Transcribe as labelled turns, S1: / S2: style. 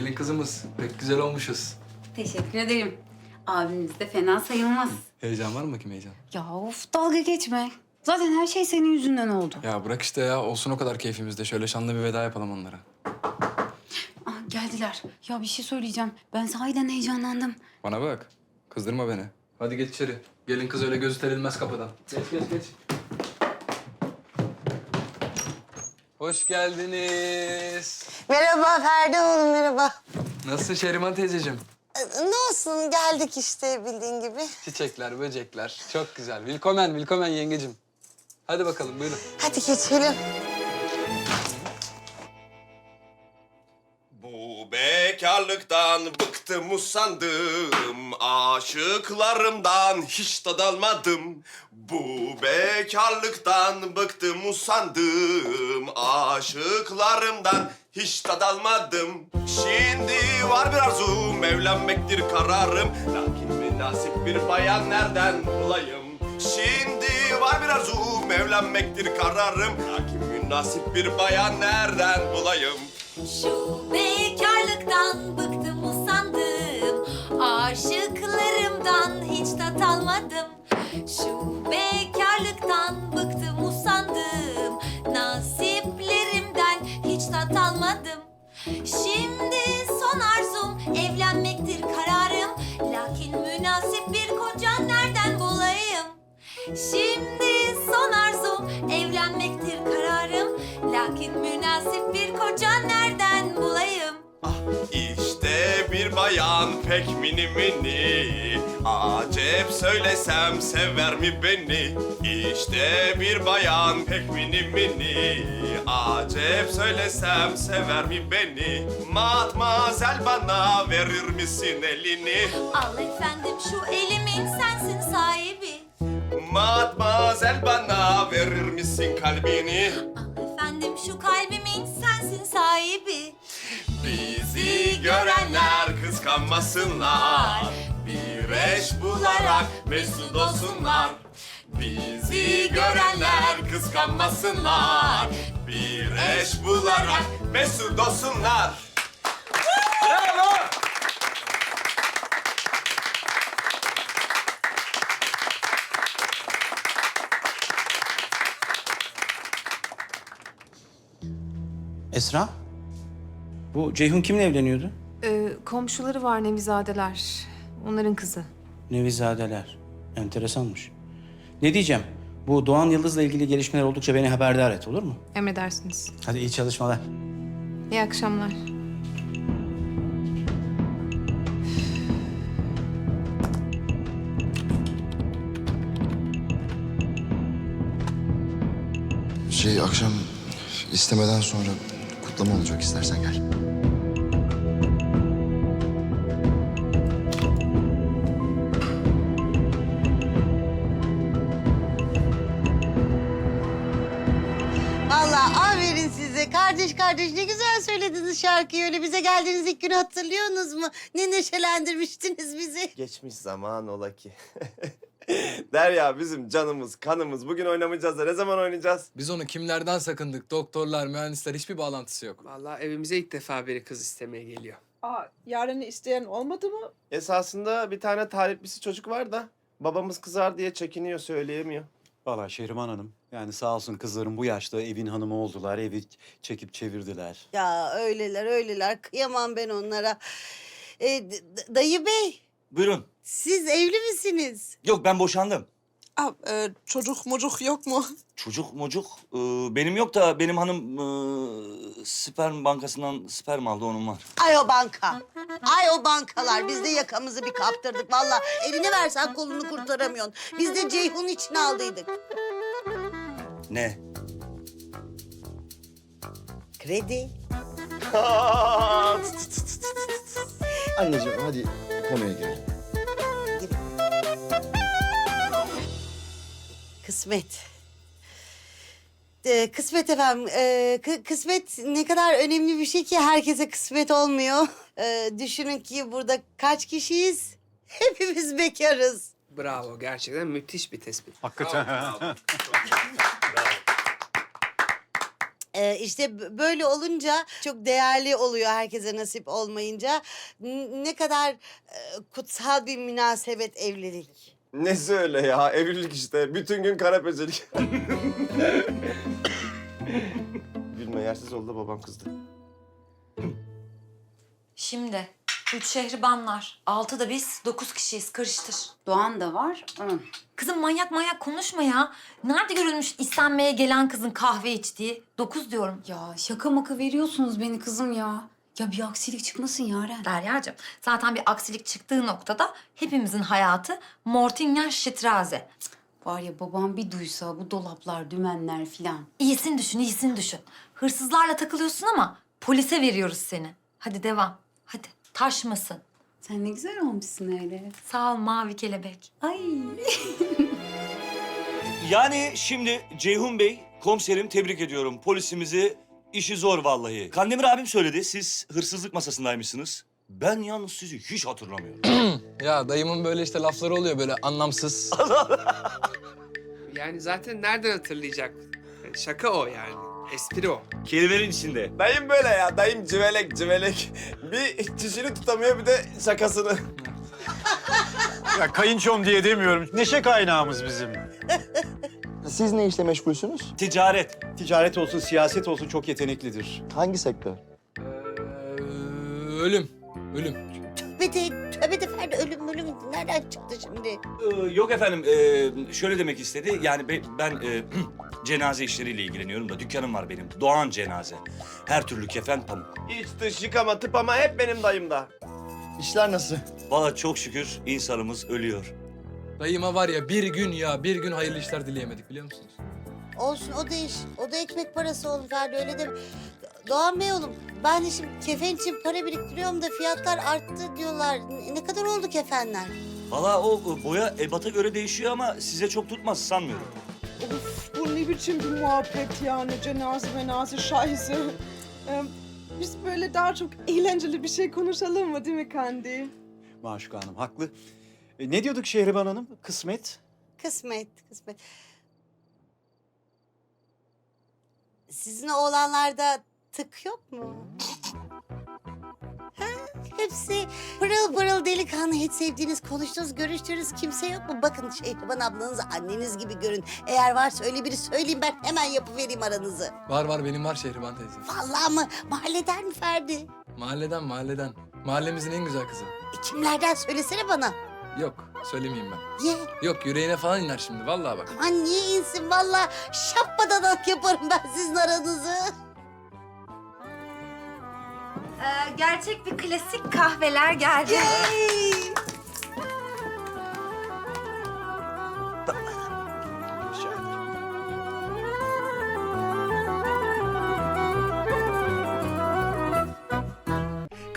S1: gelin kızımız. Pek güzel olmuşuz.
S2: Teşekkür ederim. Abimiz de fena sayılmaz.
S1: Heyecan var mı bakayım heyecan?
S2: Ya of dalga geçme. Zaten her şey senin yüzünden oldu.
S1: Ya bırak işte ya. Olsun o kadar keyfimizde. Şöyle şanlı bir veda yapalım onlara.
S2: Ah, geldiler. Ya bir şey söyleyeceğim. Ben sahiden heyecanlandım.
S1: Bana bak. Kızdırma beni. Hadi geç içeri. Gelin kız öyle gözü terilmez kapıdan. Geç geç geç. Hoş geldiniz.
S3: Merhaba Ferdi oğlum merhaba.
S1: Nasılsın Şeriman teyzeciğim?
S3: Ee, Ne olsun geldik işte bildiğin gibi.
S1: Çiçekler, böcekler. Çok güzel. Willkommen, willkommen yengecim. Hadi bakalım buyurun.
S3: Hadi geçelim.
S4: Bu bekarlıktan bıktım usandım Aşıklarımdan hiç tad almadım Bu bekarlıktan bıktım usandım. Aşıklarımdan hiç tad almadım. Şimdi var bir arzum evlenmektir kararım. Lakin münasip bir bayan nereden bulayım? Şimdi var bir arzum evlenmektir kararım. Lakin münasip bir bayan nereden bulayım?
S5: Şu bekarlıktan bıktım usandım. Aşıklarımdan hiç tat almadım Şimdi son arzum evlenmektir kararım. Lakin münasip bir koca nereden bulayım?
S4: Ah işte bir bayan pek mini mini. Acep söylesem sever mi beni? İşte bir bayan pek mini mini. Acep söylesem sever mi beni? Matmazel bana verir misin elini?
S5: Al efendim şu elimin sensin sahibi
S4: Matmazel bana verir misin kalbini?
S5: Al efendim şu kalbimin sensin sahibi.
S4: Bizi görenler kıskanmasınlar. Bir eş bularak mesut olsunlar. Bizi görenler kıskanmasınlar. Bir eş bularak mesut olsunlar
S6: Esra? Bu Ceyhun kimle evleniyordu?
S7: Ee, komşuları var Nevizadeler. Onların kızı.
S6: Nevizadeler. Enteresanmış. Ne diyeceğim? Bu Doğan Yıldız'la ilgili gelişmeler oldukça beni haberdar et olur mu?
S7: Emredersiniz.
S6: Hadi iyi çalışmalar.
S7: İyi akşamlar.
S8: Şey akşam istemeden sonra kutlama olacak istersen gel.
S3: Vallahi aferin size. Kardeş kardeş ne güzel söylediniz şarkıyı öyle. Bize geldiğiniz ilk günü hatırlıyorsunuz mu? Ne neşelendirmiştiniz bizi.
S4: Geçmiş zaman ola ki. Derya bizim canımız, kanımız. Bugün oynamayacağız da ne zaman oynayacağız?
S1: Biz onu kimlerden sakındık? Doktorlar, mühendisler hiçbir bağlantısı yok.
S9: Vallahi evimize ilk defa biri kız istemeye geliyor.
S10: Aa, yarını isteyen olmadı mı?
S4: Esasında bir tane taliplisi çocuk var da babamız kızar diye çekiniyor, söyleyemiyor.
S11: Valla Şehriman Hanım. Yani sağ olsun kızlarım bu yaşta evin hanımı oldular. Evi çekip çevirdiler.
S3: Ya öyleler öyleler. Kıyamam ben onlara. Ee, d- d- dayı bey
S11: Buyurun.
S3: Siz evli misiniz?
S11: Yok ben boşandım.
S10: Aa, e, çocuk mucuk yok mu?
S11: Çocuk mucuk e, benim yok da benim hanım e, sperm bankasından sperm aldı onun var.
S3: Ay o banka. Ay o bankalar. Biz de yakamızı bir kaptırdık. Vallahi elini versen kolunu kurtaramıyorsun. Biz de Ceyhun için aldıydık.
S11: Ne?
S3: Kredi.
S8: Anneciğim hadi konuya girelim.
S3: Kısmet. Ee, kısmet efendim. Ee, kı- kısmet ne kadar önemli bir şey ki herkese kısmet olmuyor. Ee, düşünün ki burada kaç kişiyiz? Hepimiz bekarız.
S9: Bravo gerçekten müthiş bir tespit.
S11: Hakikaten.
S3: Ee, işte b- böyle olunca çok değerli oluyor herkese nasip olmayınca. N- ne kadar e, kutsal bir münasebet evlilik.
S4: Ne öyle ya evlilik işte bütün gün karapezelik. Gülme yersiz oldu babam kızdı.
S5: Şimdi üç şehribanlar. Altı da biz. Dokuz kişiyiz. Karıştır.
S2: Doğan da var. Hı.
S5: Kızım manyak manyak konuşma ya. Nerede görülmüş istenmeye gelen kızın kahve içtiği? Dokuz diyorum.
S2: Ya şaka maka veriyorsunuz beni kızım ya. Ya bir aksilik çıkmasın Yaren.
S5: Derya'cığım zaten bir aksilik çıktığı noktada hepimizin hayatı Mortingen Straße.
S2: Var ya babam bir duysa bu dolaplar, dümenler filan.
S5: İyisini düşün, iyisini düşün. Hırsızlarla takılıyorsun ama polise veriyoruz seni. Hadi devam. Hadi taşmasın.
S2: Sen ne güzel olmuşsun öyle.
S5: Sağ ol mavi kelebek.
S2: Ay.
S11: Yani şimdi Ceyhun Bey, komiserim tebrik ediyorum. Polisimizi işi zor vallahi. Kandemir abim söyledi, siz hırsızlık masasındaymışsınız. Ben yalnız sizi hiç hatırlamıyorum.
S1: Ya dayımın böyle işte lafları oluyor böyle anlamsız.
S9: Yani zaten nereden hatırlayacak? Şaka o yani. Espri o.
S11: Kelimenin içinde.
S4: Dayım böyle ya dayım civelek civelek. Bir çişini tutamıyor bir de şakasını.
S12: Ya kayınçom diye demiyorum. Neşe kaynağımız bizim.
S8: Siz ne işle meşgulsünüz?
S11: Ticaret.
S12: Ticaret olsun, siyaset olsun çok yeteneklidir.
S8: Hangi sektör?
S1: Ee, ölüm. Ölüm.
S3: Tövbe de, tövbe de Ferdi ölüm ölüm nereden çıktı şimdi?
S11: Ee, yok efendim, ee, şöyle demek istedi. Yani be- ben ee, cenaze işleriyle ilgileniyorum da dükkanım var benim. Doğan Cenaze. Her türlü kefen pamuk.
S4: İç dış yıkama tıpama hep benim dayımda.
S8: İşler nasıl?
S11: Valla çok şükür insanımız ölüyor.
S1: Dayıma var ya bir gün ya bir gün hayırlı işler dileyemedik biliyor musunuz?
S3: Olsun o da iş. O da ekmek parası oğlum Ferdi öyle deme. Doğan Bey oğlum ben de şimdi kefen için para biriktiriyorum da fiyatlar arttı diyorlar. Ne kadar oldu kefenler?
S11: Valla o o boya ebata göre değişiyor ama size çok tutmaz sanmıyorum.
S10: Of, bu ne biçim bir muhabbet yani cenaze menaze şahise. Ee, biz böyle daha çok eğlenceli bir şey konuşalım mı değil mi Kandi?
S12: Maşuka Hanım haklı. E, ne diyorduk Şehriban Hanım? Kısmet.
S3: Kısmet, kısmet. Sizin oğlanlarda tık yok mu? Ha, hepsi pırıl pırıl delikanlı. Hiç sevdiğiniz, konuştuğunuz, görüştüğünüz kimse yok mu? Bakın Şehriban ablanızı anneniz gibi görün. Eğer varsa öyle biri söyleyin ben hemen yapıvereyim aranızı.
S1: Var var benim var Şehriban teyze.
S3: Vallahi mı? Mahalleden mi Ferdi?
S1: Mahalleden mahalleden. Mahallemizin en güzel kızı.
S3: E, kimlerden söylesene bana.
S1: Yok söylemeyeyim ben.
S3: Ye.
S1: Yok yüreğine falan iner şimdi vallahi bak.
S3: Aman niye insin? Vallahi şappadan yaparım ben sizin aranızı.
S5: Ee, gerçek bir klasik kahveler geldi.
S3: Yay!